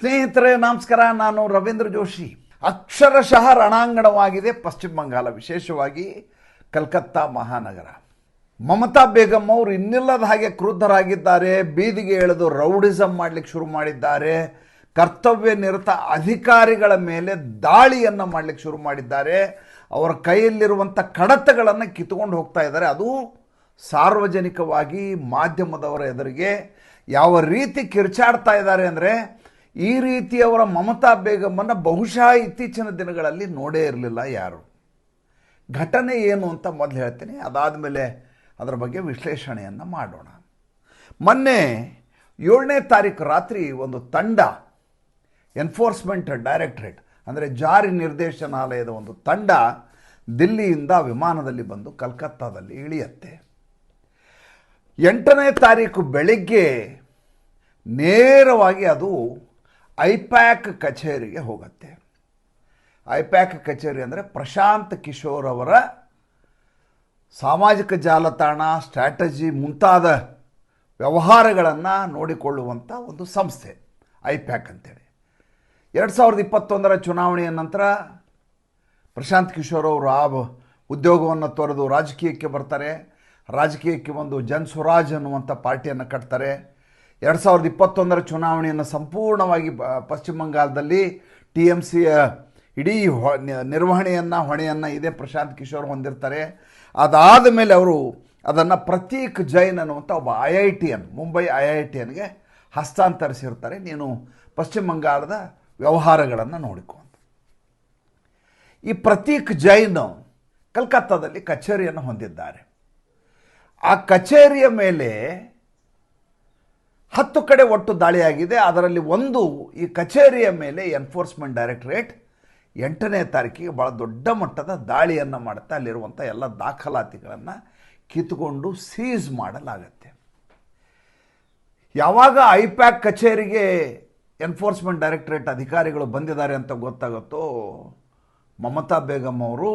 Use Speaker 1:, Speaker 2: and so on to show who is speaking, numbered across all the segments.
Speaker 1: ಸ್ನೇಹಿತರೆ, ನಮಸ್ಕಾರ. ನಾನು ರವೀಂದ್ರ ಜೋಶಿ. ಅಕ್ಷರಶಃ ರಣಾಂಗಣವಾಗಿದೆ. ಪಶ್ಚಿಮ ಬಂಗಾಳ ವಿಶೇಷವಾಗಿ ಕಲ್ಕತ್ತಾ ಮಹಾನಗರ. ಮಮತಾ ಬೇಗಂ ಅವರು ಇನ್ನಿಲ್ಲದ ಹಾಗೆ ಕ್ರುದ್ಧರಾಗಿದ್ದಾರೆ. ಬೀದಿಗೆ ಎಳೆದು ರೌಡಿಸಮ್ ಮಾಡಲಿಕ್ಕೆ ಶುರು ಮಾಡಿದ್ದಾರೆ. ಕರ್ತವ್ಯ ನಿರತ ಅಧಿಕಾರಿಗಳ ಮೇಲೆ ದಾಳಿಯನ್ನು ಮಾಡಲಿಕ್ಕೆ ಶುರು ಮಾಡಿದ್ದಾರೆ. ಅವರ ಕೈಯಲ್ಲಿರುವಂಥ ಕಡತಗಳನ್ನು ಕಿತ್ಕೊಂಡು ಹೋಗ್ತಾ ಇದ್ದಾರೆ. ಅದು ಸಾರ್ವಜನಿಕವಾಗಿ ಮಾಧ್ಯಮದವರ ಎದುರಿಗೆ ಯಾವ ರೀತಿ ಕಿರ್ಚಾಡ್ತಾ ಇದ್ದಾರೆ ಅಂದರೆ ಈ ರೀತಿಯವರ ಮಮತಾ ಬೇಗಮ್ಮನ್ನು ಬಹುಶಃ ಇತ್ತೀಚಿನ ದಿನಗಳಲ್ಲಿ ನೋಡೇ ಇರಲಿಲ್ಲ ಯಾರು. ಘಟನೆ ಏನು ಅಂತ ಮೊದಲು ಹೇಳ್ತೀನಿ. ಅದಾದ ಮೇಲೆ ಅದರ ಬಗ್ಗೆ ವಿಶ್ಲೇಷಣೆಯನ್ನು ಮಾಡೋಣ. ಮೊನ್ನೆ ಏಳನೇ ತಾರೀಕು ರಾತ್ರಿ ಒಂದು ತಂಡ ಎನ್ಫೋರ್ಸ್ಮೆಂಟ್ ಡೈರೆಕ್ಟ್ರೇಟ್ ಅಂದರೆ ಜಾರಿ ನಿರ್ದೇಶನಾಲಯದ ಒಂದು ತಂಡ ದಿಲ್ಲಿಯಿಂದ ವಿಮಾನದಲ್ಲಿ ಬಂದು ಕಲ್ಕತ್ತಾದಲ್ಲಿ ಇಳಿಯತ್ತೆ. ಎಂಟನೇ ತಾರೀಕು ಬೆಳಿಗ್ಗೆ ನೇರವಾಗಿ ಅದು ಐಪ್ಯಾಕ್ ಕಚೇರಿಗೆ ಹೋಗುತ್ತೆ. ಐಪ್ಯಾಕ್ ಕಚೇರಿ ಅಂದರೆ ಪ್ರಶಾಂತ್ ಕಿಶೋರ್ ಅವರ ಸಾಮಾಜಿಕ ಜಾಲತಾಣ, ಸ್ಟ್ರಾಟಜಿ ಮುಂತಾದ ವ್ಯವಹಾರಗಳನ್ನು ನೋಡಿಕೊಳ್ಳುವಂಥ ಒಂದು ಸಂಸ್ಥೆ, ಐಪ್ಯಾಕ್ ಅಂತೇಳಿ. ಎರಡು ಸಾವಿರದ ಇಪ್ಪತ್ತೊಂದರ ಚುನಾವಣೆಯ ನಂತರ ಪ್ರಶಾಂತ್ ಕಿಶೋರ್ ಅವರು ಆ ಉದ್ಯೋಗವನ್ನು ತೊರೆದು ರಾಜಕೀಯಕ್ಕೆ ಬರ್ತಾರೆ. ರಾಜಕೀಯಕ್ಕೆ ಒಂದು ಜನ್ ಸ್ವರಾಜ್ ಅನ್ನುವಂಥ ಪಾರ್ಟಿಯನ್ನು ಕಟ್ತಾರೆ. ಎರಡು ಸಾವಿರದ ಇಪ್ಪತ್ತೊಂದರ ಚುನಾವಣೆಯನ್ನು ಸಂಪೂರ್ಣವಾಗಿ ಪಶ್ಚಿಮ ಬಂಗಾಳದಲ್ಲಿ ಟಿ ಎಂ ಸಿಯ ಇಡೀ ಹೊ ನಿರ್ವಹಣೆಯನ್ನು, ಹೊಣೆಯನ್ನು ಇದೇ ಪ್ರಶಾಂತ್ ಕಿಶೋರ್ ಹೊಂದಿರ್ತಾರೆ. ಅದಾದ ಮೇಲೆ ಅವರು ಅದನ್ನು ಪ್ರತೀಕ್ ಜೈನ್ ಅನ್ನುವಂಥ ಒಬ್ಬ I I T N Mumbai I I T ಎನ್ಗೆ ಹಸ್ತಾಂತರಿಸಿರ್ತಾರೆ. ನೀನು ಪಶ್ಚಿಮ ಬಂಗಾಳದ ವ್ಯವಹಾರಗಳನ್ನು ನೋಡಿಕೊಂಡು ಈ ಪ್ರತೀಕ್ ಜೈನ್ ಕಲ್ಕತ್ತಾದಲ್ಲಿ ಕಚೇರಿಯನ್ನು ಹೊಂದಿದ್ದಾರೆ. ಆ ಕಚೇರಿಯ ಮೇಲೆ ಹತ್ತು ಕಡೆ ಒಟ್ಟು ದಾಳಿಯಾಗಿದೆ. ಅದರಲ್ಲಿ ಒಂದು ಈ ಕಚೇರಿಯ ಮೇಲೆ ಎನ್ಫೋರ್ಸ್ಮೆಂಟ್ ಡೈರೆಕ್ಟರೇಟ್ ಎಂಟನೇ ತಾರೀಕಿಗೆ ಭಾಳ ದೊಡ್ಡ ಮಟ್ಟದ ದಾಳಿಯನ್ನು ಮಾಡುತ್ತಾ. ಅಲ್ಲಿರುವಂಥ ಎಲ್ಲ ದಾಖಲಾತಿಗಳನ್ನು ಕಿತ್ಕೊಂಡು ಸೀಸ್ ಮಾಡಲಾಗತ್ತೆ. ಯಾವಾಗ ಐಪ್ಯಾಕ್ ಕಚೇರಿಗೆ ಎನ್ಫೋರ್ಸ್ಮೆಂಟ್ ಡೈರೆಕ್ಟರೇಟ್ ಅಧಿಕಾರಿಗಳು ಬಂದಿದ್ದಾರೆ ಅಂತ ಗೊತ್ತಾಗುತ್ತೋ, ಮಮತಾ ಬೇಗಂ ಅವರು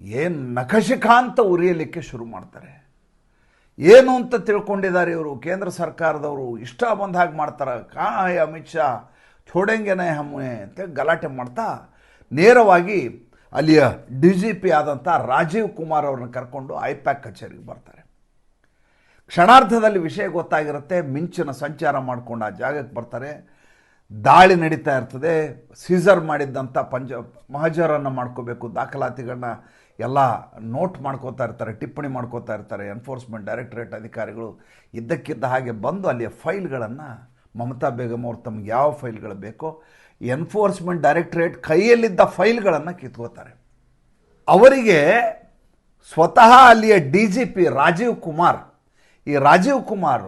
Speaker 1: ಏನು ನಖಶಿಖಾಂತ ಉರಿಯಲಿಕ್ಕೆ ಶುರು ಮಾಡ್ತಾರೆ. ಏನು ಅಂತ ತಿಳ್ಕೊಂಡಿದ್ದಾರೆ ಇವರು? ಕೇಂದ್ರ ಸರ್ಕಾರದವರು ಇಷ್ಟ ಬಂದ ಹಾಗೆ ಮಾಡ್ತಾರೆ. ಕಾ ಅಮಿತ್ ಶಾ ಛೋಡೆಂಗೆನೆ ಹಮ್ಮೆ ಅಂತ ಗಲಾಟೆ ಮಾಡ್ತಾ ನೇರವಾಗಿ ಅಲ್ಲಿಯ ಡಿ ಜಿ ಪಿ ಆದಂಥ ರಾಜೀವ್ ಕುಮಾರ್ ಅವ್ರನ್ನ ಕರ್ಕೊಂಡು ಐಪ್ಯಾಕ್ ಕಚೇರಿಗೆ ಬರ್ತಾರೆ. ಕ್ಷಣಾರ್ಧದಲ್ಲಿ ವಿಷಯ ಗೊತ್ತಾಗಿರುತ್ತೆ, ಮಿಂಚಿನ ಸಂಚಾರ ಮಾಡ್ಕೊಂಡು ಆ ಜಾಗಕ್ಕೆ ಬರ್ತಾರೆ. ದಾಳಿ ನಡೀತಾ ಇರ್ತದೆ, ಸೀಸರ್ ಮಾಡಿದ್ದಂಥ ಪಂಜ, ಮಹಜರನ್ನು ಮಾಡ್ಕೋಬೇಕು ದಾಖಲಾತಿಗಳನ್ನ ಎಲ್ಲ ನೋಟ್ ಮಾಡ್ಕೋತಾ ಇರ್ತಾರೆ, ಟಿಪ್ಪಣಿ ಮಾಡ್ಕೋತಾ ಇರ್ತಾರೆ ಎನ್ಫೋರ್ಸ್ಮೆಂಟ್ ಡೈರೆಕ್ಟರೇಟ್ ಅಧಿಕಾರಿಗಳು ಇದ್ದಕ್ಕಿದ್ದ ಹಾಗೆ ಬಂದು ಅಲ್ಲಿಯ ಫೈಲ್ಗಳನ್ನು ಮಮತಾ ಬೇಗಂ ಅವ್ರು ತಮ್ಗೆ ಯಾವ ಫೈಲ್ಗಳು ಬೇಕೋ ಎನ್ಫೋರ್ಸ್ಮೆಂಟ್ ಡೈರೆಕ್ಟರೇಟ್ ಕೈಯಲ್ಲಿದ್ದ ಫೈಲ್ಗಳನ್ನು ಕಿತ್ಕೋತಾರೆ. ಅವರಿಗೆ ಸ್ವತಃ ಅಲ್ಲಿಯ D G P Rajeev Kumar, ಈ ರಾಜೀವ್ ಕುಮಾರ್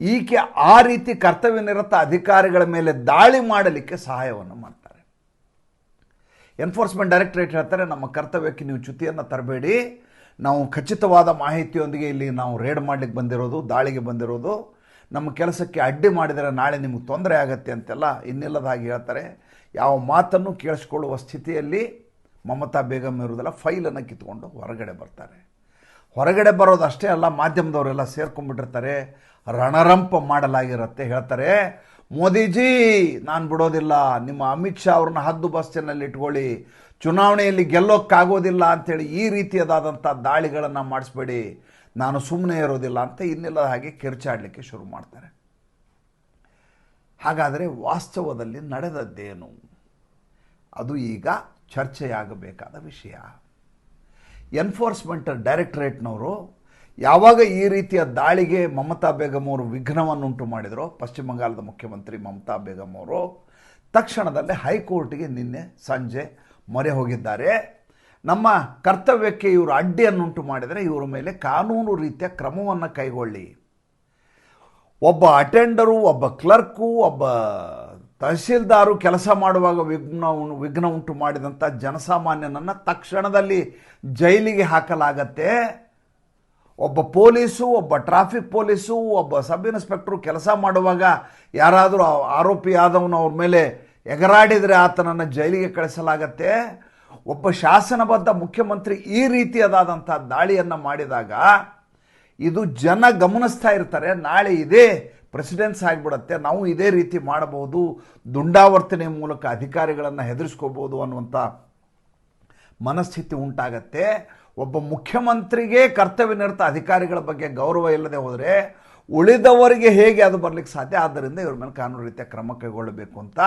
Speaker 1: ಈಕೆ ಆ ರೀತಿ ಕರ್ತವ್ಯ ನಿರತ ಅಧಿಕಾರಿಗಳ ಮೇಲೆ ದಾಳಿ ಮಾಡಲಿಕ್ಕೆ ಸಹಾಯವನ್ನು ಮಾಡ್ತಾರೆ. ಎನ್ಫೋರ್ಸ್ಮೆಂಟ್ ಡೈರೆಕ್ಟರೇಟ್ ಹೇಳ್ತಾರೆ, ನಮ್ಮ ಕರ್ತವ್ಯಕ್ಕೆ ನೀವು ಚ್ಯುತಿಯನ್ನು ತರಬೇಡಿ. ನಾವು ಖಚಿತವಾದ ಮಾಹಿತಿಯೊಂದಿಗೆ ಇಲ್ಲಿ ನಾವು ರೇಡ್ ಮಾಡಲಿಕ್ಕೆ ಬಂದಿರೋದು, ದಾಳಿಗೆ ಬಂದಿರೋದು. ನಮ್ಮ ಕೆಲಸಕ್ಕೆ ಅಡ್ಡಿ ಮಾಡಿದರೆ ನಾಳೆ ನಿಮಗೆ ತೊಂದರೆ ಆಗತ್ತೆ ಅಂತೆಲ್ಲ ಇನ್ನಿಲ್ಲದಾಗಿ ಹೇಳ್ತಾರೆ. ಯಾವ ಮಾತನ್ನು ಕೇಳಿಸ್ಕೊಳ್ಳುವ ಸ್ಥಿತಿಯಲ್ಲಿ ಮಮತಾ ಬೇಗಂ ಇರುವುದಿಲ್ಲ ಫೈಲನ್ನು ಕಿತ್ಕೊಂಡು ಹೊರಗಡೆ ಬರ್ತಾರೆ. ಹೊರಗಡೆ ಬರೋದು ಅಷ್ಟೇ ಅಲ್ಲ, ಮಾಧ್ಯಮದವರೆಲ್ಲ ಸೇರ್ಕೊಂಡ್ಬಿಟ್ಟಿರ್ತಾರೆ. ರಣರಂಪ ಮಾಡಲಾಗಿರುತ್ತೆ. ಹೇಳ್ತಾರೆ, ಮೋದಿಜಿ, ನಾನು ಬಿಡೋದಿಲ್ಲ. ನಿಮ್ಮ ಅಮಿತ್ ಶಾ ಅವ್ರನ್ನ ಹದ್ದು ಬಸ್ಸಿನಲ್ಲಿ ಇಟ್ಕೊಳ್ಳಿ. ಚುನಾವಣೆಯಲ್ಲಿ ಗೆಲ್ಲೋಕ್ಕಾಗೋದಿಲ್ಲ ಅಂಥೇಳಿ ಈ ರೀತಿಯದಾದಂಥ ದಾಳಿಗಳನ್ನು ಮಾಡಿಸ್ಬೇಡಿ. ನಾನು ಸುಮ್ಮನೆ ಇರೋದಿಲ್ಲ ಅಂತ ಇನ್ನಿಲ್ಲದ ಹಾಗೆ ಕಿರ್ಚಾಡಲಿಕ್ಕೆ ಶುರು ಮಾಡ್ತಾರೆ. ಹಾಗಾದರೆ ವಾಸ್ತವದಲ್ಲಿ ನಡೆದದ್ದೇನು? ಅದು ಈಗ ಚರ್ಚೆಯಾಗಬೇಕಾದ ವಿಷಯ. ಎನ್ಫೋರ್ಸ್ಮೆಂಟ್ ಡೈರೆಕ್ಟರೇಟ್ನವರು ಯಾವಾಗ ಈ ರೀತಿಯ ದಾಳಿಗೆ ಮಮತಾ ಬೇಗಂ ಅವರು ವಿಘ್ನವನ್ನುಂಟು ಮಾಡಿದರೋ, ಪಶ್ಚಿಮ ಬಂಗಾಳದ ಮುಖ್ಯಮಂತ್ರಿ ಮಮತಾ ಬೇಗಂ ಅವರು, ತಕ್ಷಣದಲ್ಲೇ ಹೈಕೋರ್ಟ್ಗೆ ನಿನ್ನೆ ಸಂಜೆ ಮೊರೆ ಹೋಗಿದ್ದಾರೆ. ನಮ್ಮ ಕರ್ತವ್ಯಕ್ಕೆ ಇವರು ಅಡ್ಡಿಯನ್ನುಂಟು ಮಾಡಿದರೆ ಇವರ ಮೇಲೆ ಕಾನೂನು ರೀತಿಯ ಕ್ರಮವನ್ನು ಕೈಗೊಳ್ಳಿ. ಒಬ್ಬ ಅಟೆಂಡರು, ಒಬ್ಬ ಕ್ಲರ್ಕು, ಒಬ್ಬ ತಹಶೀಲ್ದಾರು ಕೆಲಸ ಮಾಡುವಾಗ ವಿಘ್ನ ವಿಘ್ನ ಉಂಟು ಮಾಡಿದಂಥ ಜನಸಾಮಾನ್ಯನನ್ನು ತಕ್ಷಣದಲ್ಲಿ ಜೈಲಿಗೆ ಹಾಕಲಾಗತ್ತೆ. ಒಬ್ಬ ಪೊಲೀಸು, ಒಬ್ಬ ಟ್ರಾಫಿಕ್ ಪೊಲೀಸು, ಒಬ್ಬ ಸಬ್ ಇನ್ಸ್ಪೆಕ್ಟ್ರು ಕೆಲಸ ಮಾಡುವಾಗ ಯಾರಾದರೂ ಆರೋಪಿ ಆದವನು ಅವ್ರ ಮೇಲೆ ಎಗರಾಡಿದರೆ ಆತನನ್ನು ಜೈಲಿಗೆ ಕಳಿಸಲಾಗತ್ತೆ. ಒಬ್ಬ ಶಾಸನಬದ್ಧ ಮುಖ್ಯಮಂತ್ರಿ ಈ ರೀತಿಯಾದಂಥ ದಾಳಿಯನ್ನು ಮಾಡಿದಾಗ ಇದು ಜನ ಗಮನಿಸ್ತಾ ಇರ್ತಾರೆ, ನಾಳೆ ಇದೇ ಪ್ರೆಸಿಡೆನ್ಸ್ ಆಗಿಬಿಡತ್ತೆ, ನಾವು ಇದೇ ರೀತಿ ಮಾಡಬಹುದು, ದುಂಡಾವರ್ತನೆ ಮೂಲಕ ಅಧಿಕಾರಿಗಳನ್ನು ಹೆದರಿಸ್ಕೋಬೋದು ಅನ್ನುವಂಥ ಮನಸ್ಥಿತಿ ಉಂಟಾಗತ್ತೆ. ಒಬ್ಬ ಮುಖ್ಯಮಂತ್ರಿಗೆ ಕರ್ತವ್ಯ ನಿರತ ಅಧಿಕಾರಿಗಳ ಬಗ್ಗೆ ಗೌರವ ಇಲ್ಲದೆ ಹೋದರೆ ಉಳಿದವರಿಗೆ ಹೇಗೆ ಅದು ಬರಲಿಕ್ಕೆ ಸಾಧ್ಯ? ಆದ್ದರಿಂದ ಇವ್ರ ಮೇಲೆ ಕಾನೂನು ರೀತಿಯ ಕ್ರಮ ಕೈಗೊಳ್ಳಬೇಕು ಅಂತ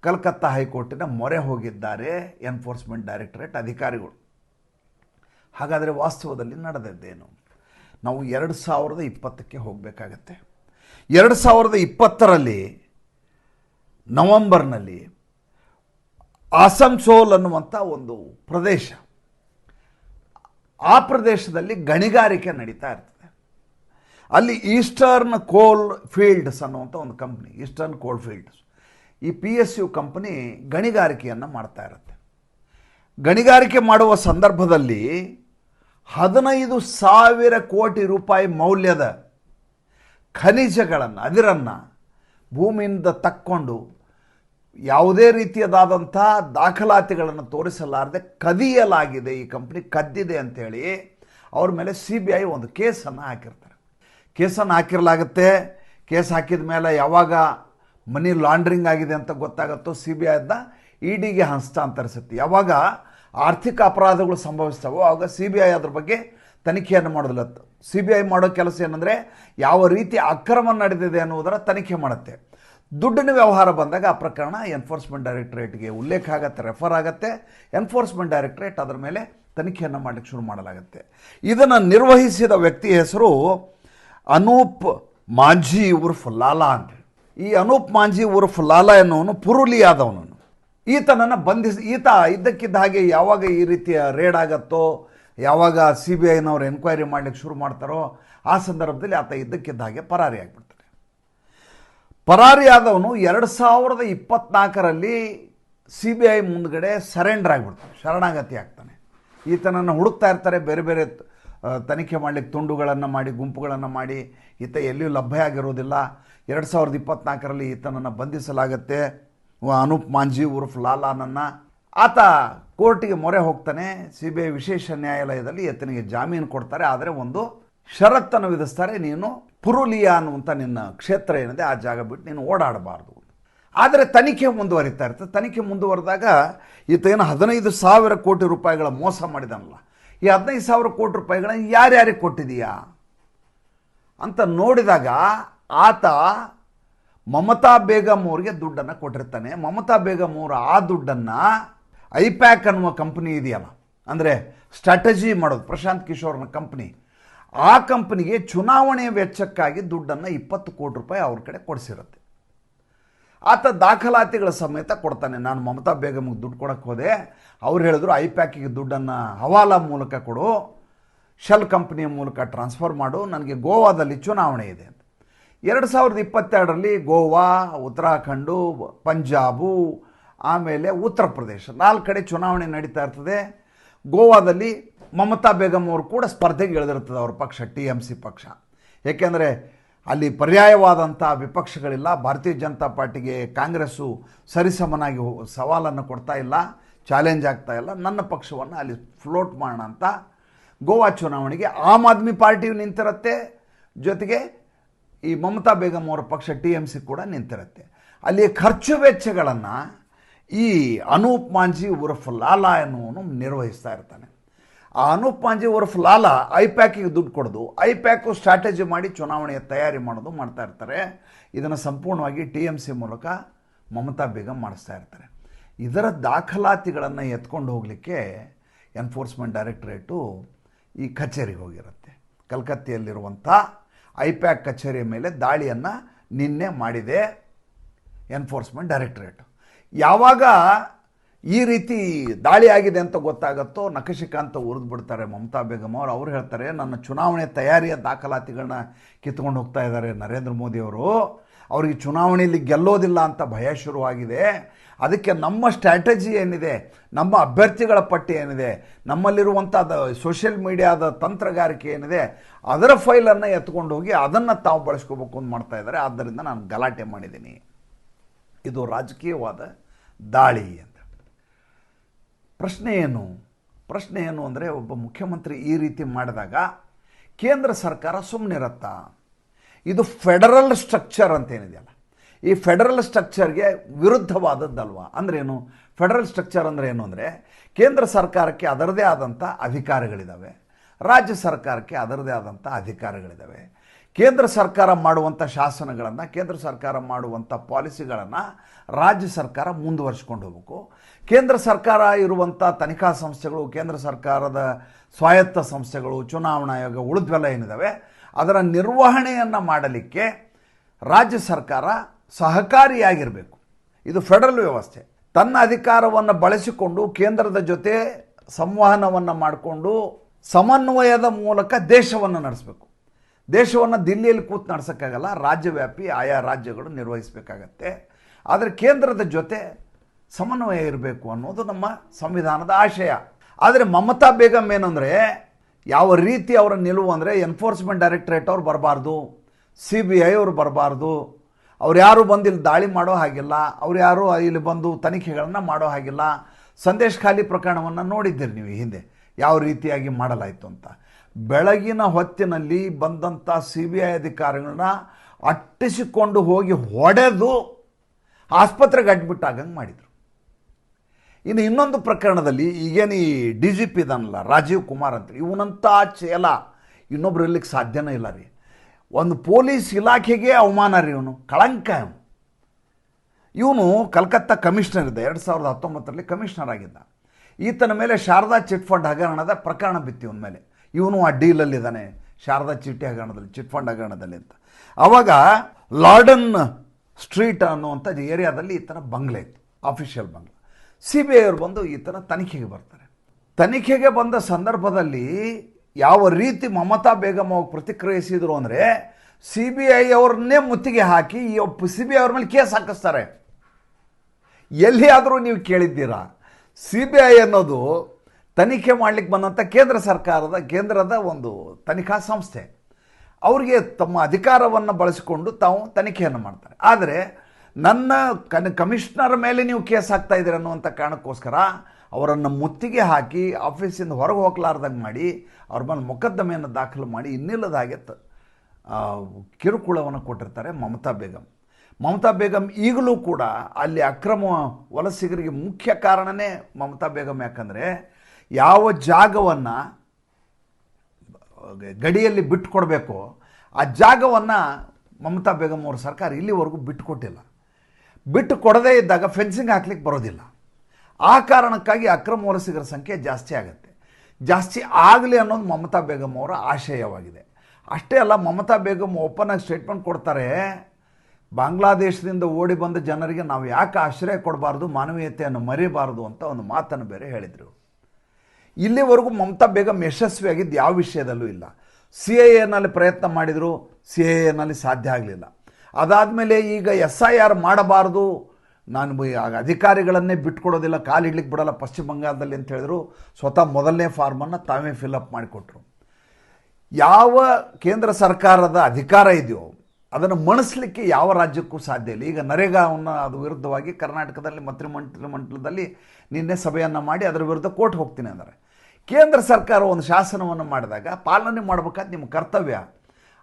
Speaker 1: ಕಲ್ಕತ್ತಾ ಹೈಕೋರ್ಟಿನ ಮೊರೆ ಹೋಗಿದ್ದಾರೆ ಎನ್ಫೋರ್ಸ್ಮೆಂಟ್ ಡೈರೆಕ್ಟರೇಟ್ ಅಧಿಕಾರಿಗಳು. ಹಾಗಾದರೆ ವಾಸ್ತವದಲ್ಲಿ ನಡೆದದ್ದೇನು? ನಾವು ಎರಡು ಸಾವಿರದ ಇಪ್ಪತ್ತಕ್ಕೆ ಹೋಗಬೇಕಾಗತ್ತೆ. ಎರಡು ಸಾವಿರದ ಇಪ್ಪತ್ತರಲ್ಲಿ ನವಂಬರ್ನಲ್ಲಿ ಅಸಂಸೋಲ್ ಅನ್ನುವಂಥ ಒಂದು ಪ್ರದೇಶ ಆ ಪ್ರದೇಶದಲ್ಲಿ ಗಣಿಗಾರಿಕೆ ನಡೀತಾ ಇರ್ತದೆ. ಅಲ್ಲಿ ಈಸ್ಟರ್ನ್ ಕೋಲ್ ಫೀಲ್ಡ್ಸ್ ಅನ್ನುವಂಥ ಒಂದು ಕಂಪ್ನಿ, ಈಸ್ಟರ್ನ್ ಕೋಲ್ ಫೀಲ್ಡ್ಸ್. ಈ ಪಿ ಎಸ್ ಯು ಕಂಪನಿ ಗಣಿಗಾರಿಕೆಯನ್ನು ಮಾಡ್ತಾ ಇರುತ್ತೆ. ಗಣಿಗಾರಿಕೆ ಮಾಡುವ ಸಂದರ್ಭದಲ್ಲಿ ಹದಿನೈದು ಸಾವಿರ ಕೋಟಿ ರೂಪಾಯಿ ಮೌಲ್ಯದ ಖನಿಜಗಳನ್ನು, ಅದಿರನ್ನು ಭೂಮಿಯಿಂದ ತಕ್ಕೊಂಡು ಯಾವುದೇ ರೀತಿಯದಾದಂಥ ದಾಖಲಾತಿಗಳನ್ನು ತೋರಿಸಲಾರದೆ ಕದಿಯಲಾಗಿದೆ ಈ ಕಂಪ್ನಿ, ಕದ್ದಿದೆ ಅಂತೇಳಿ ಅವ್ರ ಮೇಲೆ ಸಿ ಬಿ ಐ ಒಂದು ಕೇಸನ್ನು ಹಾಕಿರ್ತಾರೆ. ಕೇಸನ್ನು ಹಾಕಿರಲಾಗುತ್ತೆ. ಕೇಸ್ ಹಾಕಿದ ಮೇಲೆ ಯಾವಾಗ ಮನಿ ಲಾಂಡ್ರಿಂಗ್ ಆಗಿದೆ ಅಂತ ಗೊತ್ತಾಗುತ್ತೋ ಸಿ ಬಿ ಐದ ಇ ಡಿಗೆ ಹಸ್ತಾಂತರಿಸುತ್ತೆ. ಯಾವಾಗ ಆರ್ಥಿಕ ಅಪರಾಧಗಳು ಸಂಭವಿಸ್ತಾವೋ ಆವಾಗ ಸಿ ಬಿ ಐ ಅದ್ರ ಬಗ್ಗೆ ತನಿಖೆಯನ್ನು ಮಾಡೋದಿಲ್ಲ. ಸಿ ಬಿ ಐ ಮಾಡೋ ಕೆಲಸ ಏನಂದರೆ ಯಾವ ರೀತಿ ಅಕ್ರಮ ನಡೆದಿದೆ ಅನ್ನುವುದರ ತನಿಖೆ ಮಾಡುತ್ತೆ. ದುಡ್ಡಿನ ವ್ಯವಹಾರ ಬಂದಾಗ ಆ ಪ್ರಕರಣ ಎನ್ಫೋರ್ಸ್ಮೆಂಟ್ ಡೈರೆಕ್ಟ್ರೇಟ್ಗೆ ಉಲ್ಲೇಖ ಆಗತ್ತೆ ರೆಫರ್ ಆಗುತ್ತೆ. ಎನ್ಫೋರ್ಸ್ಮೆಂಟ್ ಡೈರೆಕ್ಟರೇಟ್ ಅದರ ಮೇಲೆ ತನಿಖೆಯನ್ನು ಮಾಡಲಿಕ್ಕೆ ಶುರು ಮಾಡಲಾಗುತ್ತೆ. ಇದನ್ನು ನಿರ್ವಹಿಸಿದ ವ್ಯಕ್ತಿ ಹೆಸರು ಅನೂಪ್ ಮಾಂಝಿ ಉರ್ಫ್ ಲಾಲಾ ಅಂತ ಈ ಅನೂಪ್ ಮಾಂಜಿ ಉರ್ಫ್ ಲಾಲಾ ಎನ್ನುವನು ಪುರುಲಿಯಾದವನು ಈತನನ್ನು ಬಂಧಿಸಿ, ಈತ ಇದ್ದಕ್ಕಿದ್ದ ಹಾಗೆ ಯಾವಾಗ ಈ ರೀತಿಯ ರೇಡ್ ಆಗತ್ತೋ, ಯಾವಾಗ ಸಿ ಬಿ ಐನವ್ರು ಎನ್ಕ್ವೈರಿ ಮಾಡಲಿಕ್ಕೆ ಶುರು ಮಾಡ್ತಾರೋ, ಆ ಸಂದರ್ಭದಲ್ಲಿ ಆತ ಇದ್ದಕ್ಕಿದ್ದ ಹಾಗೆ ಪರಾರಿ ಆಗಿಬಿಡ್ತಾನೆ ಪರಾರಿಯಾದವನು ಎರಡು ಸಾವಿರದ ಇಪ್ಪತ್ನಾಲ್ಕರಲ್ಲಿ ಸಿ ಬಿ ಐ ಮುಂದ್ಗಡೆ ಸರೆಂಡರ್ ಆಗಿಬಿಡ್ತಾನೆ, ಶರಣಾಗತಿ ಆಗ್ತಾನೆ. ಈತನನ್ನು ಹುಡುಕ್ತಾ ಇರ್ತಾರೆ, ಬೇರೆ ಬೇರೆ ತನಿಖೆ ಮಾಡಲಿಕ್ಕೆ ತುಂಡುಗಳನ್ನು ಮಾಡಿ, ಗುಂಪುಗಳನ್ನು ಮಾಡಿ, ಈತ ಎಲ್ಲಿಯೂ ಲಭ್ಯ ಆಗಿರೋದಿಲ್ಲ. ಎರಡು ಸಾವಿರದ ಇಪ್ಪತ್ನಾಲ್ಕರಲ್ಲಿ ಈತನನ್ನು ಬಂಧಿಸಲಾಗತ್ತೆ. ಅನೂಪ್ ಮಾಂಜಿ ಉರ್ಫ್ ಲಾಲಾನನ್ನು. ಆತ ಕೋರ್ಟಿಗೆ ಮೊರೆ ಹೋಗ್ತಾನೆ ಸಿ ಬಿ ಐ ವಿಶೇಷ ನ್ಯಾಯಾಲಯದಲ್ಲಿ ಈತನಿಗೆ ಜಾಮೀನು ಕೊಡ್ತಾರೆ, ಆದರೆ ಒಂದು ಷರತ್ತನ್ನು ವಿಧಿಸ್ತಾರೆ, ನೀನು ಪುರುಲಿಯಾ ಅನ್ನುವಂಥ ನಿನ್ನ ಕ್ಷೇತ್ರ ಏನಿದೆ ಆ ಜಾಗ ಬಿಟ್ಟು ನೀನು ಓಡಾಡಬಾರ್ದು. ಆದರೆ ತನಿಖೆ ಮುಂದುವರಿತಾ ಇರ್ತದೆ ತನಿಖೆ ಮುಂದುವರೆದಾಗ ಈತ ಏನು ಹದಿನೈದು ಸಾವಿರ ಕೋಟಿ ರೂಪಾಯಿಗಳ ಮೋಸ ಮಾಡಿದನಲ್ಲ. ಈ ಹದಿನೈದು ಸಾವಿರ ಕೋಟಿ ರೂಪಾಯಿಗಳನ್ನ ಯಾರ್ಯಾರಿಗೆ ಕೊಟ್ಟಿದೀಯಾ? ಅಂತ ನೋಡಿದಾಗ ಆತ ಮಮತಾ ಬೇಗಂ ಅವ್ರಿಗೆ ದುಡ್ಡನ್ನು ಕೊಟ್ಟಿರ್ತಾನೆ. ಮಮತಾ ಬೇಗಂ ಅವರು ಆ ದುಡ್ಡನ್ನು ಐಪ್ಯಾಕ್ ಅನ್ನುವ ಕಂಪ್ನಿ ಇದೆಯಲ್ಲ. ಅಂದರೆ ಸ್ಟ್ರಾಟಜಿ ಮಾಡೋದು. ಪ್ರಶಾಂತ್ ಕಿಶೋರ್ನ ಕಂಪ್ನಿ ಆ ಕಂಪನಿಗೆ ಚುನಾವಣೆ ವೆಚ್ಚಕ್ಕಾಗಿ ದುಡ್ಡನ್ನು ಇಪ್ಪತ್ತು ಕೋಟಿ ರೂಪಾಯಿ ಅವ್ರ ಕಡೆ ಕೊಡಿಸಿರುತ್ತೆ. ಆತ ದಾಖಲಾತಿಗಳ ಸಮೇತ ಕೊಡ್ತಾನೆ. ನಾನು ಮಮತಾ ಬೇಗಮ್ಗೆ ದುಡ್ಡು ಕೊಡಕ್ಕೆ ಹೋದೆ. ಅವ್ರು ಹೇಳಿದ್ರು ಐ ಪ್ಯಾಕಿಗೆ ದುಡ್ಡನ್ನು ಹವಾಲಾ ಮೂಲಕ ಕೊಡು. ಶೆಲ್ ಕಂಪ್ನಿಯ ಮೂಲಕ ಟ್ರಾನ್ಸ್ಫರ್ ಮಾಡು. ನನಗೆ ಗೋವಾದಲ್ಲಿ ಚುನಾವಣೆ ಇದೆ ಅಂತ. ಎರಡು ಸಾವಿರದ ಇಪ್ಪತ್ತೆರಡರಲ್ಲಿ ಗೋವಾ, ಉತ್ತರಾಖಂಡು, ಪಂಜಾಬು, ಆಮೇಲೆ ಉತ್ತರ ಪ್ರದೇಶ ನಾಲ್ಕು ಕಡೆ ಚುನಾವಣೆ ನಡೀತಾ ಇರ್ತದೆ. ಗೋವಾದಲ್ಲಿ ಮಮತಾ ಬೇಗಂ ಅವರು ಕೂಡ ಸ್ಪರ್ಧೆಗೆ ಇಳಿದಿರ್ತದೆ ಅವ್ರ ಪಕ್ಷ, ಟಿ ಎಂ ಸಿ ಪಕ್ಷ. ಏಕೆಂದರೆ ಅಲ್ಲಿ ಪರ್ಯಾಯವಾದಂಥ ವಿಪಕ್ಷಗಳಿಲ್ಲ. ಭಾರತೀಯ ಜನತಾ ಪಾರ್ಟಿಗೆ ಕಾಂಗ್ರೆಸ್ಸು ಸರಿಸಮನಾಗಿ ಸವಾಲನ್ನು ಕೊಡ್ತಾ ಇಲ್ಲ, ಚಾಲೆಂಜ್ ಆಗ್ತಾ ಇಲ್ಲ. ನನ್ನ ಪಕ್ಷವನ್ನು ಅಲ್ಲಿ ಫ್ಲೋಟ್ ಮಾಡೋಣ ಅಂತ ಗೋವಾ ಚುನಾವಣೆಗೆ ಆಮ್ ಆದ್ಮಿ ಪಾರ್ಟಿಯು ನಿಂತಿರುತ್ತೆ. ಜೊತೆಗೆ ಈ ಮಮತಾ ಬೇಗಂ ಅವರ ಪಕ್ಷ, ಟಿ ಎಂ ಸಿ ಕೂಡ ನಿಂತಿರುತ್ತೆ. ಅಲ್ಲಿ ಖರ್ಚು ವೆಚ್ಚಗಳನ್ನು ಈ ಅನೂಪ್ ಮಾಂಜಿ ಉರ್ಫ್ ಲಾಲಾ ಎನ್ನುವನು ನಿರ್ವಹಿಸ್ತಾ ಇರ್ತಾನೆ. ಆ ಅನೂಪ್ ವರ್ಫ್ ಲಾಲ ಐ ಪ್ಯಾಕಿಗೆ ದುಡ್ಡು ಕೊಡೋದು. ಐ ಪ್ಯಾಕು ಸ್ಟ್ರಾಟಜಿ ಮಾಡಿ ಚುನಾವಣೆಯ ತಯಾರಿ ಮಾಡೋದು ಮಾಡ್ತಾ ಇರ್ತಾರೆ. ಇದನ್ನು ಸಂಪೂರ್ಣವಾಗಿ ಟಿ ಎಂ ಸಿ ಮೂಲಕ ಮಮತಾ ಬೇಗಂ ಮಾಡಿಸ್ತಾ ಇರ್ತಾರೆ. ಇದರ ದಾಖಲಾತಿಗಳನ್ನು ಎತ್ಕೊಂಡು ಹೋಗಲಿಕ್ಕೆ ಎನ್ಫೋರ್ಸ್ಮೆಂಟ್ ಡೈರೆಕ್ಟ್ರೇಟು ಈ ಕಚೇರಿಗೆ ಹೋಗಿರುತ್ತೆ. ಕಲ್ಕತ್ತೆಯಲ್ಲಿರುವಂಥ ಐ ಪ್ಯಾಕ್ ಕಚೇರಿಯ ಮೇಲೆ ದಾಳಿಯನ್ನು ನಿನ್ನೆ ಮಾಡಿದೆ ಎನ್ಫೋರ್ಸ್ಮೆಂಟ್ ಡೈರೆಕ್ಟ್ರೇಟು ಯಾವಾಗ ಈ ರೀತಿ ದಾಳಿ ಆಗಿದೆ ಅಂತ ಗೊತ್ತಾಗತ್ತೋ ನಕಶಿಕಾಂತ ಉರಿದು ಬಿಡ್ತಾರೆ ಮಮತಾ ಬೇಗಮ್ ಅವರು. ಅವ್ರು ಹೇಳ್ತಾರೆ, ನನ್ನ ಚುನಾವಣೆ ತಯಾರಿಯ ದಾಖಲಾತಿಗಳನ್ನ ಕಿತ್ಕೊಂಡು ಹೋಗ್ತಾ ಇದ್ದಾರೆ ನರೇಂದ್ರ ಮೋದಿಯವರು ಅವರಿಗೆ ಚುನಾವಣೆಯಲ್ಲಿ ಗೆಲ್ಲೋದಿಲ್ಲ ಅಂತ ಭಯ ಶುರುವಾಗಿದೆ. ಅದಕ್ಕೆ ನಮ್ಮ ಸ್ಟ್ರಾಟಜಿ ಏನಿದೆ, ನಮ್ಮ ಅಭ್ಯರ್ಥಿಗಳ ಪಟ್ಟಿ ಏನಿದೆ ನಮ್ಮಲ್ಲಿರುವಂಥ ಸೋಷಿಯಲ್ ಮೀಡಿಯಾದ ತಂತ್ರಗಾರಿಕೆ ಏನಿದೆ, ಅದರ ಫೈಲನ್ನು ಎತ್ಕೊಂಡು ಹೋಗಿ ಅದನ್ನು ತಾವು ಬಳಸ್ಕೋಬೇಕು ಅಂತ ಮಾಡ್ತಾ ಇದ್ದಾರೆ. ಆದ್ದರಿಂದ ನಾನು ಗಲಾಟೆ ಮಾಡಿದ್ದೀನಿ. ಇದು ರಾಜಕೀಯವಾದ ದಾಳಿ ಅಂತ. ಪ್ರಶ್ನೆ ಏನು? ಪ್ರಶ್ನೆ ಏನು ಅಂದರೆ ಒಬ್ಬ ಮುಖ್ಯಮಂತ್ರಿ ಈ ರೀತಿ ಮಾಡಿದಾಗ ಕೇಂದ್ರ ಸರ್ಕಾರ ಸುಮ್ಮನಿರತ್ತಾ ಇದು ಫೆಡರಲ್ ಸ್ಟ್ರಕ್ಚರ್ ಅಂತ ಏನಿದೆಯಲ್ಲ ಈ ಫೆಡರಲ್ ಸ್ಟ್ರಕ್ಚರ್ಗೆ ವಿರುದ್ಧವಾದದ್ದಲ್ವ? ಅಂದ್ರೇನು ಫೆಡರಲ್ ಸ್ಟ್ರಕ್ಚರ್ ಅಂದರೆ ಏನು ಅಂದರೆ ಕೇಂದ್ರ ಸರ್ಕಾರಕ್ಕೆ ಅದರದೇ ಆದಂಥ ಅಧಿಕಾರಗಳಿದ್ದಾವೆ ರಾಜ್ಯ ಸರ್ಕಾರಕ್ಕೆ ಅದರದೇ ಆದಂಥ ಅಧಿಕಾರಗಳಿದ್ದಾವೆ ಕೇಂದ್ರ ಸರ್ಕಾರ ಮಾಡುವಂಥ ಶಾಸನಗಳನ್ನು, ಕೇಂದ್ರ ಸರ್ಕಾರ ಮಾಡುವಂಥ ಪಾಲಿಸಿಗಳನ್ನು ರಾಜ್ಯ ಸರ್ಕಾರ ಮುಂದುವರಿಸ್ಕೊಂಡು ಹೋಗಬೇಕು. ಕೇಂದ್ರ ಸರ್ಕಾರ ಇರುವಂಥ ತನಿಖಾ ಸಂಸ್ಥೆಗಳು, ಕೇಂದ್ರ ಸರ್ಕಾರದ ಸ್ವಾಯತ್ತ ಸಂಸ್ಥೆಗಳು, ಚುನಾವಣಾ ಆಯೋಗ ಉಳಿದ್ವೆಲ್ಲ ಏನಿದ್ದಾವೆ ಅದರ ನಿರ್ವಹಣೆಯನ್ನು ಮಾಡಲಿಕ್ಕೆ ರಾಜ್ಯ ಸರ್ಕಾರ ಸಹಕಾರಿಯಾಗಿರಬೇಕು. ಇದು ಫೆಡರಲ್ ವ್ಯವಸ್ಥೆ. ತನ್ನ ಅಧಿಕಾರವನ್ನು ಬಳಸಿಕೊಂಡು ಕೇಂದ್ರದ ಜೊತೆ ಸಂವಹನವನ್ನು ಮಾಡಿಕೊಂಡು ಸಮನ್ವಯದ ಮೂಲಕ ದೇಶವನ್ನು ನಡೆಸಬೇಕು. ದೇಶವನ್ನು ದಿಲ್ಲಿಯಲ್ಲಿ ಕೂತು ನಡೆಸೋಕ್ಕಾಗಲ್ಲ, ರಾಜ್ಯವ್ಯಾಪಿ ಆಯಾ ರಾಜ್ಯಗಳು ನಿರ್ವಹಿಸಬೇಕಾಗತ್ತೆ. ಆದರೆ ಕೇಂದ್ರದ ಜೊತೆ ಸಮನ್ವಯ ಇರಬೇಕು ಅನ್ನೋದು ನಮ್ಮ ಸಂವಿಧಾನದ ಆಶಯ. ಆದರೆ ಮಮತಾ ಬೇಗಂ ಏನಂದರೆ, ಯಾವ ರೀತಿ ಅವರ ನಿಲುವು ಅಂದರೆ ಎನ್ಫೋರ್ಸ್ಮೆಂಟ್ ಡೈರೆಕ್ಟರೇಟ್ ಅವ್ರು ಬರಬಾರ್ದು ಸಿ ಬಿ ಐ ಅವರು ಬರಬಾರ್ದು, ಅವ್ರು ಯಾರು ಬಂದು ಇಲ್ಲಿ ದಾಳಿ ಮಾಡೋ ಹಾಗಿಲ್ಲ, ಅವ್ರು ಯಾರು ಇಲ್ಲಿ ಬಂದು ತನಿಖೆಗಳನ್ನು ಮಾಡೋ ಹಾಗಿಲ್ಲ, ಸಂದೇಶ್ ಖಾಲಿ ಪ್ರಕರಣವನ್ನು ನೋಡಿದ್ದೀರಿ ನೀವು ಹಿಂದೆ. ಯಾವ ರೀತಿಯಾಗಿ ಮಾಡಲಾಯಿತು ಅಂತ. ಬೆಳಗಿನ ಹೊತ್ತಿನಲ್ಲಿ ಬಂದಂಥ ಸಿ ಬಿ ಐ ಅಧಿಕಾರಿಗಳನ್ನ ಅಟ್ಟಿಸಿಕೊಂಡು ಹೋಗಿ ಹೊಡೆದು ಆಸ್ಪತ್ರೆಗೆ ಅಡ್ಮಿಟ್ ಮಾಡಿದರು. ಇನ್ನು ಇನ್ನೊಂದು ಪ್ರಕರಣದಲ್ಲಿ ಈಗೇನು ಈ ಡಿ ಜಿ ಪಿ ಇದಾನಲ್ಲ, ರಾಜೀವ್ ಕುಮಾರ್ ಅಂತ ಇವನಂಥ ಚೇಲ ಇನ್ನೊಬ್ರು ಇರ್ಲಿಕ್ಕೆ ಸಾಧ್ಯನೇ ಇಲ್ಲ ರೀ. ಒಂದು ಪೊಲೀಸ್ ಇಲಾಖೆಗೆ ಅವಮಾನ ರೀ ಇವನು, ಕಳಂಕ ಇವನು. ಇವನು ಕಲ್ಕತ್ತಾ ಕಮಿಷನರ್ ಇದ್ದ, ಎರಡು ಸಾವಿರದ ಹತ್ತೊಂಬತ್ತರಲ್ಲಿ ಕಮಿಷನರ್ ಆಗಿದ್ದ. ಈತನ ಮೇಲೆ ಶಾರದಾ ಚಿಟ್ ಫಂಡ್ ಹಗರಣದ ಪ್ರಕರಣ ಬಿತ್ತು ಇವನ ಮೇಲೆ. ಇವನು ಆ ಡೀಲಲ್ಲಿದ್ದಾನೆ, ಶಾರದಾ ಚೀಟಿ ಹಗರಣದಲ್ಲಿ, ಚಿಟ್ ಫಂಡ್ ಹಗರಣದಲ್ಲಿ ಅಂತ. ಆವಾಗ ಲಾರ್ಡನ್ ಸ್ಟ್ರೀಟ್ ಅನ್ನುವಂಥ ಏರಿಯಾದಲ್ಲಿ ಈತನ ಬಂಗ್ಲೆ ಇತ್ತು official Bangle. C B I ಅವರು ಬಂದು ಈತನ ತನಿಖೆಗೆ ಬರ್ತಾರೆ. ತನಿಖೆಗೆ ಬಂದ ಸಂದರ್ಭದಲ್ಲಿ ಯಾವ ರೀತಿ ಮಮತಾ ಬೇಗಮ್ ಅವ್ರು ಪ್ರತಿಕ್ರಿಯಿಸಿದರು ಅಂದರೆ ಸಿ ಬಿ ಐ ಅವ್ರನ್ನೇ ಮುತ್ತಿಗೆ ಹಾಕಿ ಈ ಸಿ ಬಿ ಐ ಅವ್ರ ಮೇಲೆ ಕೇಸ್ ಹಾಕಿಸ್ತಾರೆ. ಎಲ್ಲಿಯಾದರೂ ನೀವು ಕೇಳಿದ್ದೀರಾ ಸಿ ಬಿ ಐ ಅನ್ನೋದು ತನಿಖೆ ಮಾಡಲಿಕ್ಕೆ ಬಂದಂಥ ಕೇಂದ್ರ ಸರ್ಕಾರದ, ಕೇಂದ್ರದ ಒಂದು ತನಿಖಾ ಸಂಸ್ಥೆ. ಅವರಿಗೆ ತಮ್ಮ ಅಧಿಕಾರವನ್ನು ಬಳಸಿಕೊಂಡು ತಾವು ತನಿಖೆಯನ್ನು ಮಾಡ್ತಾರೆ. ಆದರೆ ನನ್ನ ಕನ್, ಕಮಿಷನರ್ ಮೇಲೆ ನೀವು ಕೇಸ್ ಹಾಕ್ತಾ ಇದ್ದೀರ ಅನ್ನುವಂಥ ಕಾರಣಕ್ಕೋಸ್ಕರ ಅವರನ್ನು ಮುತ್ತಿಗೆ ಹಾಕಿ ಆಫೀಸಿಂದ ಹೊರಗೆ ಹೋಗ್ಲಾರ್ದಂಗೆ ಮಾಡಿ, ಅವ್ರ ಮೇಲೆ ಮೊಕದ್ದಮೆಯನ್ನು ದಾಖಲು ಮಾಡಿ ಇನ್ನಿಲ್ಲದ ಹಾಗೆ ತ- ಕಿರುಕುಳವನ್ನು ಕೊಟ್ಟಿರ್ತಾರೆ ಮಮತಾ ಬೇಗಂ. ಮಮತಾ ಬೇಗಂ ಈಗಲೂ ಕೂಡ ಅಲ್ಲಿ ಅಕ್ರಮ ವಲಸಿಗರಿಗೆ ಮುಖ್ಯ ಕಾರಣನೇ ಮಮತಾ ಬೇಗಂ. ಯಾಕಂದರೆ ಯಾವ ಜಾಗವನ್ನು ಗಡಿಯಲ್ಲಿ ಬಿಟ್ಟುಕೊಡ್ಬೇಕು ಆ ಜಾಗವನ್ನು ಮಮತಾ ಬೇಗಂ ಅವ್ರ ಸರ್ಕಾರ ಇಲ್ಲಿವರೆಗೂ ಬಿಟ್ಟುಕೊಟ್ಟಿಲ್ಲ ಬಿಟ್ಟು ಕೊಡದೇ ಇದ್ದಾಗ ಫೆನ್ಸಿಂಗ್ ಹಾಕ್ಲಿಕ್ಕೆ ಬರೋದಿಲ್ಲ. ಆ ಕಾರಣಕ್ಕಾಗಿ ಅಕ್ರಮ ವಲಸಿಗರ ಸಂಖ್ಯೆ ಜಾಸ್ತಿ ಆಗುತ್ತೆ. ಜಾಸ್ತಿ ಆಗಲಿ ಅನ್ನೋದು ಮಮತಾ ಬೇಗಂ ಅವರ ಆಶಯವಾಗಿದೆ. ಅಷ್ಟೇ ಅಲ್ಲ, ಮಮತಾ ಬೇಗಂ ಓಪನ್ ಆಗಿ ಸ್ಟೇಟ್ಮೆಂಟ್ ಕೊಡ್ತಾರೆ, ಬಾಂಗ್ಲಾದೇಶದಿಂದ ಓಡಿ ಬಂದ ಜನರಿಗೆ ನಾವು ಯಾಕೆ ಆಶ್ರಯ ಕೊಡಬಾರ್ದು, ಮಾನವೀಯತೆಯನ್ನು ಮರಿಬಾರ್ದು ಅಂತ ಒಂದು ಮಾತನ್ನು ಬೇರೆ ಹೇಳಿದರು. ಇಲ್ಲಿವರೆಗೂ ಮಮತಾ ಬೇಗಂ ಯಶಸ್ವಿಯಾಗಿದ್ದು ಯಾವ ವಿಷಯದಲ್ಲೂ ಇಲ್ಲ. ಸಿ ಎ ಎನಲ್ಲಿ ಪ್ರಯತ್ನ ಮಾಡಿದರು, ಸಿ ಎ ಎನಲ್ಲಿ ಸಾಧ್ಯ ಆಗಲಿಲ್ಲ. ಅದಾದಮೇಲೆ ಈಗ ಎಸ್ ಐ ಆರ್ ಮಾಡಬಾರ್ದು. ನಾನು ಅಧಿಕಾರಿಗಳನ್ನೇ ಬಿಟ್ಕೊಡೋದಿಲ್ಲ ಕಾಲಿಡ್ಲಿಕ್ಕೆ ಬಿಡಲ್ಲ ಪಶ್ಚಿಮ ಬಂಗಾಳದಲ್ಲಿ ಅಂತ ಹೇಳಿದ್ರು. ಸ್ವತಃ ಮೊದಲನೇ ಫಾರ್ಮನ್ನು ತಾವೇ ಫಿಲಪ್ ಮಾಡಿಕೊಟ್ರು. ಯಾವ ಕೇಂದ್ರ ಸರ್ಕಾರದ ಅಧಿಕಾರ ಇದೆಯೋ, ಅದನ್ನು ಮಣಿಸ್ಲಿಕ್ಕೆ ಯಾವ ರಾಜ್ಯಕ್ಕೂ ಸಾಧ್ಯ ಇಲ್ಲ. ಈಗ ನರೇಗಾವನ್ನು ಅದು ವಿರುದ್ಧವಾಗಿ ಕರ್ನಾಟಕದಲ್ಲಿ ಮಂತ್ರಿಮಂಡಲ ಮಂಡಲದಲ್ಲಿ ನಿನ್ನೆ ಸಭೆಯನ್ನು ಮಾಡಿ ಅದರ ವಿರುದ್ಧ ಕೋರ್ಟ್ ಹೋಗ್ತೀನಿ ಅಂದರೆ. ಕೇಂದ್ರ ಸರ್ಕಾರ ಒಂದು ಶಾಸನವನ್ನು ಮಾಡಿದಾಗ ಪಾಲನೆ ಮಾಡಬೇಕಾದ ನಿಮ್ಮ ಕರ್ತವ್ಯ.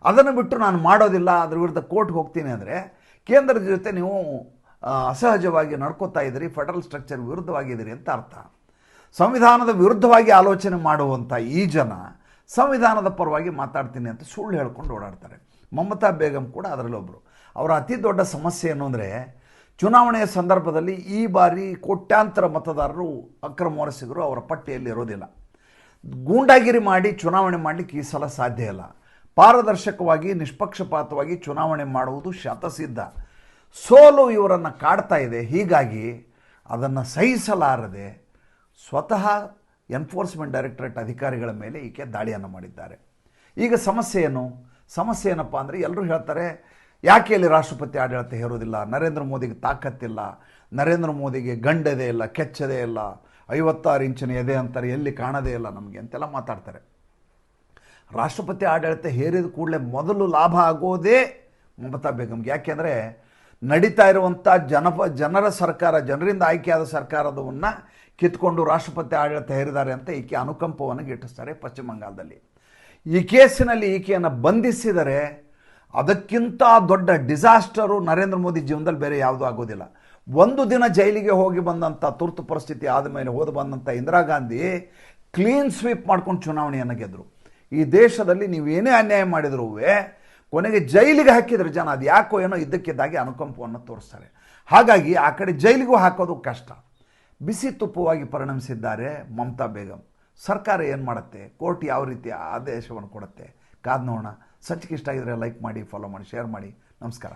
Speaker 1: ಅದನ್ನು ಬಿಟ್ಟು ನಾನು ಮಾಡೋದಿಲ್ಲ, ಅದ್ರ ವಿರುದ್ಧ ಕೋರ್ಟ್ಗೆ ಹೋಗ್ತೀನಿ ಅಂದರೆ ಕೇಂದ್ರದ ಜೊತೆ ನೀವು ಅಸಹಜವಾಗಿ ನಡ್ಕೋತಾ ಇದ್ದೀರಿ, ಫೆಡರಲ್ ಸ್ಟ್ರಕ್ಚರ್ ವಿರುದ್ಧವಾಗಿದ್ದೀರಿ ಅಂತ ಅರ್ಥ. ಸಂವಿಧಾನದ ವಿರುದ್ಧವಾಗಿ ಆಲೋಚನೆ ಮಾಡುವಂಥ ಈ ಜನ ಸಂವಿಧಾನದ ಪರವಾಗಿ ಮಾತಾಡ್ತೀನಿ ಅಂತ ಸುಳ್ಳು ಹೇಳ್ಕೊಂಡು ಓಡಾಡ್ತಾರೆ. ಮಮತಾ ಬೇಗಂ ಕೂಡ ಅದರಲ್ಲಿ ಒಬ್ಬರು ಅವರ ಅತಿ ದೊಡ್ಡ ಸಮಸ್ಯೆ ಏನು ಅಂದರೆ ಚುನಾವಣೆಯ ಸಂದರ್ಭದಲ್ಲಿ ಈ ಬಾರಿ ಕೋಟ್ಯಾಂತರ ಮತದಾರರು ಅಕ್ರಮ ವಲಸಿಗರು ಅವರ ಪಟ್ಟಿಯಲ್ಲಿ ಇರೋದಿಲ್ಲ. ಗೂಂಡಾಗಿರಿ ಮಾಡಿ ಚುನಾವಣೆ ಮಾಡಲಿಕ್ಕೆ ಈ ಸಲ ಸಾಧ್ಯ ಇಲ್ಲ. ಪಾರದರ್ಶಕವಾಗಿ, ನಿಷ್ಪಕ್ಷಪಾತವಾಗಿ ಚುನಾವಣೆ ಮಾಡುವುದು ಶತಸಿದ್ಧ. ಸೋಲು ಇವರನ್ನು ಕಾಡ್ತಾ ಇದೆ. ಹೀಗಾಗಿ ಅದನ್ನು ಸಹಿಸಲಾರದೆ ಸ್ವತಃ ಎನ್ಫೋರ್ಸ್ಮೆಂಟ್ ಡೈರೆಕ್ಟರೇಟ್ ಅಧಿಕಾರಿಗಳ ಮೇಲೆ ಈಕೆ ದಾಳಿಯನ್ನು ಮಾಡಿದ್ದಾರೆ. ಈಗ ಸಮಸ್ಯೆ ಏನು? ಸಮಸ್ಯೆ ಏನಪ್ಪ ಅಂದರೆ ಎಲ್ಲರೂ ಹೇಳ್ತಾರೆ, ಯಾಕೆ ಇಲ್ಲಿ ರಾಷ್ಟ್ರಪತಿ ಆಡಳಿತ ಹೇರೋದಿಲ್ಲ ನರೇಂದ್ರ ಮೋದಿಗೆ ತಾಕತ್ತಿಲ್ಲ. ನರೇಂದ್ರ ಮೋದಿಗೆ ಗಂಡದೇ ಇಲ್ಲ, ಕೆಚ್ಚದೇ ಇಲ್ಲ. ಐವತ್ತಾರು ಇಂಚಿನ ಎದೆ ಅಂತಾರೆ, ಎಲ್ಲಿ ಕಾಣದೇ ಇಲ್ಲ ನಮಗೆ ಅಂತೆಲ್ಲ ಮಾತಾಡ್ತಾರೆ. ರಾಷ್ಟ್ರಪತಿ ಆಡಳಿತ ಹೇರಿದ ಕೂಡಲೇ ಮೊದಲು ಲಾಭ ಆಗೋದೇ ಮಮತಾ ಬೇಗಂಗೆ ಯಾಕೆಂದರೆ ನಡೀತಾ ಇರುವಂಥ ಜನಪ ಜನರ ಸರ್ಕಾರ, ಜನರಿಂದ ಆಯ್ಕೆಯಾದ ಸರ್ಕಾರದವನ್ನು ಕಿತ್ಕೊಂಡು ರಾಷ್ಟ್ರಪತಿ ಆಡಳಿತ ಹೇರಿದ್ದಾರೆ ಅಂತ ಈಕೆ ಅನುಕಂಪವನ್ನು ಗಿಟ್ಟಿಸ್ತಾರೆ ಪಶ್ಚಿಮ ಬಂಗಾಳದಲ್ಲಿ. ಈ ಕೇಸಿನಲ್ಲಿ ಈಕೆಯನ್ನು ಬಂಧಿಸಿದರೆ ಅದಕ್ಕಿಂತ ದೊಡ್ಡ ಡಿಸಾಸ್ಟರು ನರೇಂದ್ರ ಮೋದಿ ಜೀವನದಲ್ಲಿ ಬೇರೆ ಯಾವುದೂ ಆಗೋದಿಲ್ಲ. ಒಂದು ದಿನ ಜೈಲಿಗೆ ಹೋಗಿ ಬಂದಂಥ ತುರ್ತು ಪರಿಸ್ಥಿತಿ ಆದಮೇಲೆ ಹೋದ ಬಂದಂಥ ಇಂದಿರಾ ಗಾಂಧಿ ಕ್ಲೀನ್ ಸ್ವೀಪ್ ಮಾಡ್ಕೊಂಡು ಚುನಾವಣೆಯನ್ನು ಗೆದ್ದರು ಈ ದೇಶದಲ್ಲಿ ನೀವು ಏನೇ ಅನ್ಯಾಯ ಮಾಡಿದ್ರೂ ಕೊನೆಗೆ ಜೈಲಿಗೆ ಹಾಕಿದ್ರೆ ಜನ ಅದು ಯಾಕೋ ಏನೋ ಇದ್ದಕ್ಕಿದ್ದಾಗೆ ಅನುಕಂಪವನ್ನು ತೋರಿಸ್ತಾರೆ. ಹಾಗಾಗಿ ಆ ಕಡೆ ಜೈಲಿಗೂ ಹಾಕೋದು ಕಷ್ಟ. ಬಿಸಿ ತುಪ್ಪವಾಗಿ ಪರಿಣಮಿಸಿದ್ದಾರೆ ಮಮತಾ ಬೇಗಂ. ಸರ್ಕಾರ ಏನು ಮಾಡುತ್ತೆ? ಕೋರ್ಟ್ ಯಾವ ರೀತಿ ಆದೇಶವನ್ನು ಕೊಡುತ್ತೆ? ಕಾದ್ ನೋಡೋಣ. ಸಚ್ಚಿಗೆ ಇಷ್ಟ ಆಗಿದ್ರೆ ಲೈಕ್ ಮಾಡಿ ಫಾಲೋ ಮಾಡಿ ಶೇರ್ ಮಾಡಿ. ನಮಸ್ಕಾರ.